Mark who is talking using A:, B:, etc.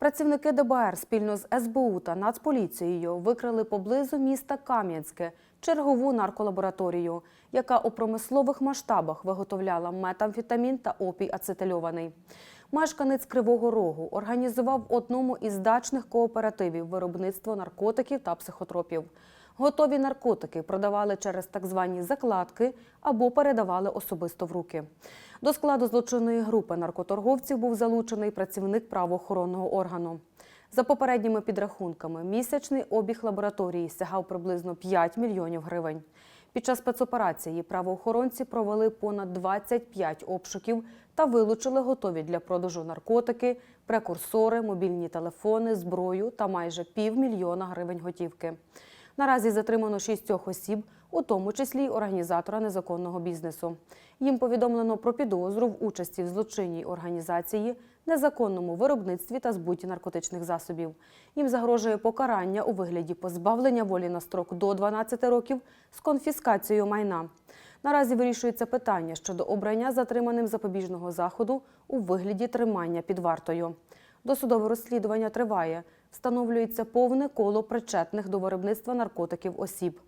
A: Працівники ДБР спільно з СБУ та Нацполіцією викрили поблизу міста Кам'янське чергову нарколабораторію, яка у промислових масштабах виготовляла метамфетамін та опій ацетильований. Мешканець Кривого Рогу організував в одному із дачних кооперативів виробництво наркотиків та психотропів. Готові наркотики продавали через так звані закладки або передавали особисто в руки. До складу злочинної групи наркоторговців був залучений працівник правоохоронного органу. За попередніми підрахунками, місячний обіг лабораторії сягав приблизно 5 мільйонів гривень. Під час спецоперації правоохоронці провели понад 25 обшуків та вилучили готові для продажу наркотики, прекурсори, мобільні телефони, зброю та майже півмільйона гривень готівки. Наразі затримано шістьох осіб, у тому числі й організатора незаконного бізнесу. Їм повідомлено про підозру в участі в злочинній організації, незаконному виробництві та збуті наркотичних засобів. Їм загрожує покарання у вигляді позбавлення волі на строк до 12 років з конфіскацією майна. Наразі вирішується питання щодо обрання затриманим запобіжного заходу у вигляді тримання під вартою. Досудове розслідування триває. Встановлюється повне коло причетних до виробництва наркотиків осіб.